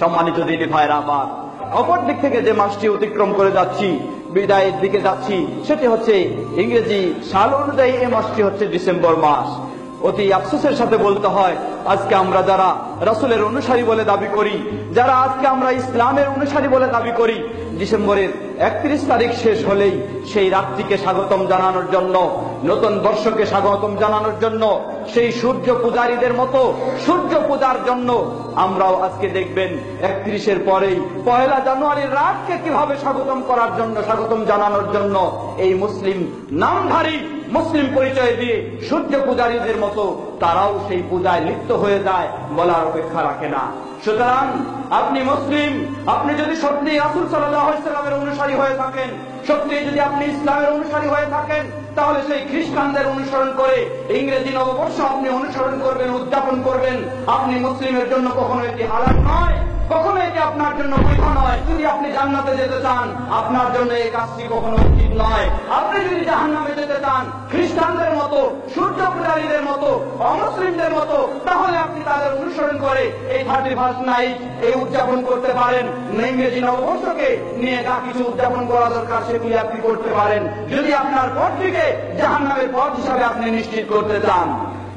সম্মানিত দিদি ভাইরা আমার। অপর দিক থেকে যে মাসটি অতিক্রম করে যাচ্ছি, বিদায়ের দিকে যাচ্ছি, সেটি হচ্ছে ইংরেজি সাল অনুযায়ী এই মাসটি হচ্ছে ডিসেম্বর মাস। অতি আফসোসের সাথে বলতে হয়, আজকে আমরা যারা রাসুলের অনুসারী বলে দাবি করি, যারা আজকে আমরা ইসলামের অনুসারী বলে দাবি করি, ডিসেম্বরের একত্রিশ তারিখ শেষ হলেই সেই রাত্রিকে স্বাগতম জানানোর জন্য, নতুন বর্ষকে স্বাগতম জানানোর জন্য সেই সূর্য পূজারীদের মতো সূর্য পূজার জন্য আমরাও আজকে দেখবেন একত্রিশের পরেই পয়লা জানুয়ারির রাতকে কীভাবে স্বাগতম করার জন্য, স্বাগতম জানানোর জন্য এই মুসলিম নামধারী মুসলিম পরিচয় দিয়ে সূর্য পূজারীদের মতো তারাও সেই পূজায় লিপ্ত হয়ে যায় বলার অপেক্ষা রাখে না। সুতরাং আপনি মুসলিম, আপনি যদি সত্যি রাসুল সাল্লামের অনুসারী হয়ে থাকেন সত্যি যদি আপনি ইসলামের অনুসারী হয়ে থাকেন তাহলে সেই খ্রিস্টানদের অনুসরণ করে ইংরেজি নববর্ষ আপনি অনুসরণ করবেন, উদযাপন করবেন। আপনি মুসলিমের জন্য কখনো এটি হারান নয়। কখনো এটি আপনার জন্য বৈধ নয়। যদি আপনি জান্নাতে যেতে চান, আপনার জন্য এই কাজটি কখনো উচিত নয়। আপনি যদি জাহান্নামে যেতে চান, খ্রিস্টানদের মতো সূর্য পূজারীদের মতো, অমুসলিমদের মতো, তাহলে আপনি তাদের অনুসরণ করে এই থার্টি ফার্স্ট নাইট এই উদযাপন করতে পারেন। ইংরেজি নববর্ষকে নিয়ে যা কিছু উদযাপন করা দরকার, সেগুলি আপনি করতে পারেন। যদি আপনার পথটিকে জাহান্নামের পথ হিসাবে আপনি নিশ্চিত করতে চান।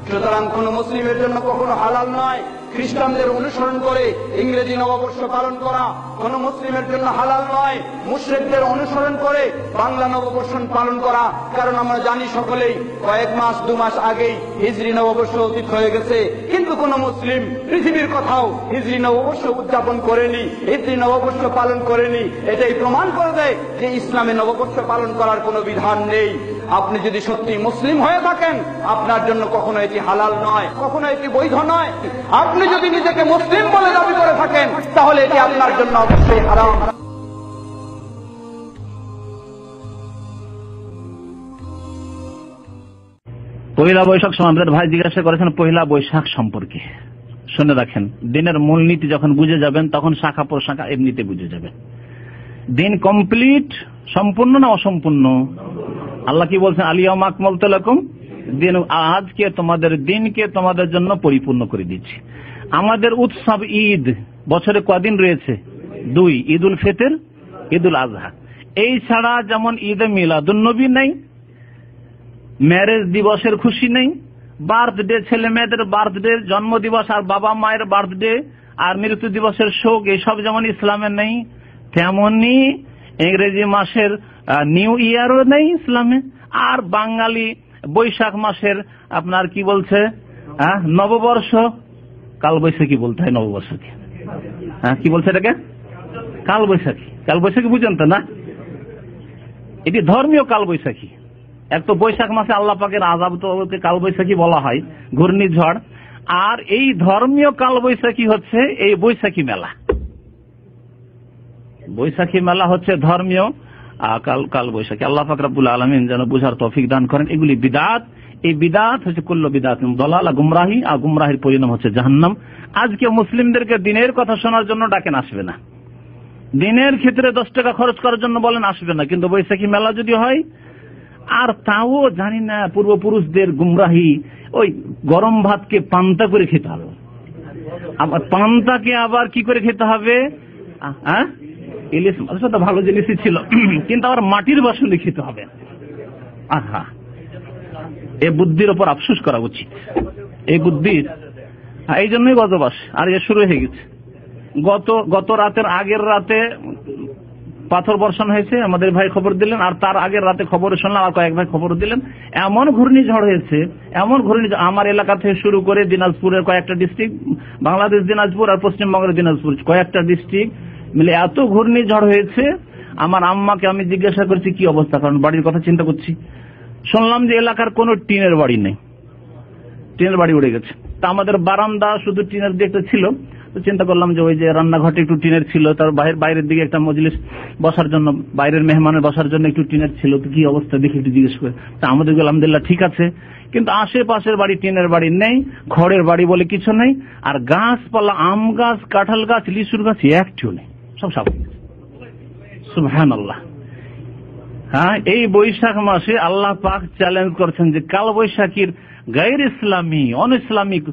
সুতরাং কোন মুসলিমের জন্য কখনো হালাল নয়। খ্রিস্টানদের অনুসরণ করে ইংরেজি নববর্ষ পালন করা কোন মুসলিমের জন্য হালাল নয়। মুশ্রিকদের অনুসরণ করে বাংলা নববর্ষ পালন করা। কারণ আমরা জানি সকলেই কয়েক মাস, দু মাস আগেই হিজরি নববর্ষ অতীত হয়ে গেছে। কিন্তু কোন মুসলিম পৃথিবীর কোথাও হিজরি নববর্ষ উদযাপন করেনি, হিজরি নববর্ষ পালন করেনি। এটাই প্রমাণ করে দেয় যে ইসলামে নববর্ষ পালন করার কোনো বিধান নেই। আপনি যদি সত্যি মুসলিম হয়ে থাকেন, আপনার জন্য কখনো এটি হালাল নয়, কখনো এটি বৈধ নয়। আপনি যদি নিজেকে মুসলিম বলে দাবি করে থাকেন, তাহলে এটি আপনার জন্য অবশ্যই হারাম। পহিলা বৈশাখ আমাদের ভাই জিজ্ঞাসা করেছেন, পহিলা বৈশাখ সম্পর্কে। শুনে রাখেন, দিনের মূলনীতি যখন বুঝে যাবেন, তখন শাখা প্রশাখা এমনিতে বুঝে যাবেন দিন কমপ্লিট সম্পূর্ণ না অসম্পূর্ণ? আল্লাহ কি বলছেন আলিয়া আকমল তালাকুম দিন আজকে তোমাদের দিনকে তোমাদের জন্য পরিপূর্ণ করে দিচ্ছি। আমাদের উৎসব ঈদ, বছরে কদিন রয়েছে? দুই ঈদ উল ফিতর ঈদ উল আজহা। এই ছাড়া যেমন ঈদ মিলাদুল নবী নেই ম্যারেজ দিবসের খুশি নেই বার্থডে ছেলে মেয়েদের বার্থডে জন্ম দিবস আর বাবা মায়ের বার্থডে আর মৃত্যু দিবসের শোক, এসব যেমন ইসলামের নেই, তেমনি ইংরেজি মাসের নিউ ইয়ারও নেই ইসলামে। আর বাঙালি বৈশাখ মাসের আপনার কি বলছে? হ্যাঁ নববর্ষ। কাল বৈশাখী বলতে হয় নববর্ষকে। হ্যাঁ কি বলছে এটাকে? কাল বৈশাখী কাল বৈশাখী বুঝেন তো না? এটি ধর্মীয় কাল বৈশাখী এক তো বৈশাখ মাসে আল্লাহ পাকের আজাব তো কাল বৈশাখী বলা হয়, ঘূর্ণিঝড়। আর এই ধর্মীয় কাল বৈশাখী হচ্ছে এই বৈশাখী মেলা। বৈশাখী মেলা হচ্ছে ধর্মীয় কাল কাল বৈশাখী। আল্লাহ ফাকরাবুল আলমিন যেন বুঝার তফিক দান করেন। এগুলি বিদাত। এই বিদাত হচ্ছে কুল্ল বিদাত দলাল গুমরাহি। আর গুমরাহির পরিণাম হচ্ছে জাহান্নাম। আজকে মুসলিমদেরকে দিনের কথা শোনার জন্য ডাকেন, আসবে না। দিনের ক্ষেত্রে দশ টাকা খরচ করার জন্য বলেন, আসবে না। কিন্তু বৈশাখী মেলা যদি হয়, আর তাও জানি না, পূর্বপুরুষদের গুমরাহি ওই গরম ভাতকে পান্তা করে খেতে হবে। আবার পান্তাকে আবার কি করে খেতে হবে? হ্যাঁ? ইলিশ মাছটা ভালো জিনিসই ছিল। কিন্তু আবার মাটির বাসনে খেতে হবে। আহা। এ বুদ্ধির ওপর আফসোস করা উচিত। এই বুদ্ধির এই জন্যই গজবাস। আর এ শুরু হয়ে গেছে। গত গত রাতের আগের রাতে পাথর বর্ষণ হয়েছে, আমাদের ভাই খবর দিলেন, আর তার আগের রাতে খবর শুনলাম, আর কয়েক ভাই খবর দিলেন। এমন ঘূর্ণিঝড় হয়েছে, এমন ঘূর্ণিঝড়, আমার এলাকা থেকে শুরু করে দিনাজপুরের কয়েকটা ডিস্ট্রিক্ট বাংলাদেশ, দিনাজপুর, আর পশ্চিমবঙ্গের দিনাজপুর, কয়েকটা ডিস্ট্রিক্ট মিলে এত ঘূর্ণিঝড় হয়েছে, আমার আম্মাকে আমি জিজ্ঞাসা করছি, কি অবস্থা? কারণ বাড়ির কথা চিন্তা করছি। শুনলাম যে এলাকার কোনো টিনের বাড়ি নেই। টিনের বাড়ি উড়ে গেছে। তা আমাদের বারান্দা শুধু টিনের দিয়ে একটা ছিল। তো চিন্তা করলাম যে ওই যে রান্নাঘরটা একটু টিনের ছিল। তার বাইরের বাইরের দিকে একটা মজলিস বসার জন্য, বাইরের মেহমানের বসার জন্য একটু টিনের ছিল। তো কি অবস্থা? দেখে একটু জিজ্ঞেস করে। তা আমাদের আলহামদুলিল্লাহ, ঠিক আছে। কিন্তু আশেপাশের বাড়ি টিনের বাড়ি নেই, খড়ের বাড়ি বলে কিছু নেই। আর গাছপালা, আম গাছ, কাঁঠাল গাছ, লিচুর গাছ, একটিও নেই। সব সাপ সুবহান আল্লাহ হ্যাঁ এই বৈশাখ মাসে আল্লাহ পাক চ্যালেঞ্জ করছেন যে কাল বৈশাখীর গায়ের ইসলামী অন ইসলামিক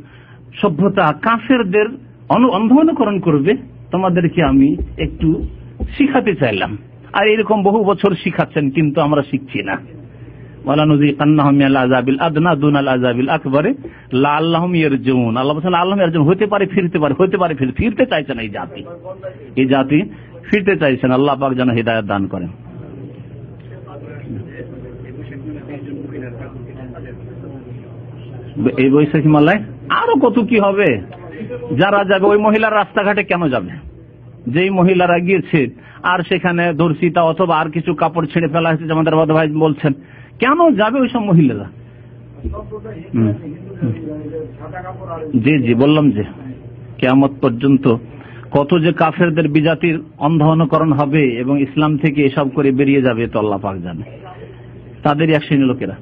সভ্যতা কাফেরদের অনু- অন্ধ অনুকরণ করবে, তোমাদেরকে আমি একটু শিখাতে চাইলাম। আর এরকম বহু বছর শিখাচ্ছেন, কিন্তু আমরা শিখছি না। এই মালায় আরও কত কি হবে? যারা যাবে, ওই মহিলার রাস্তাঘাটে কেন যাবে? যেই মহিলারা গিয়েছে, আর সেখানে ধর্ষিতা অথবা আর কিছু কাপড় ছেড়ে ফেলা হয়েছে আমাদের ভাই বলছেন কেন যাবে ওইসব মহিলারা। জি জি, বললাম যে, কেয়ামত পর্যন্ত কত যে কাফেরদের বিজাতির অন্ধ অনুকরণ হবে এবং ইসলাম থেকে এসব করে বেরিয়ে যাবে তো আল্লাহ পাক জানে। তাদেরই এক শ্রেণি লোকেরা।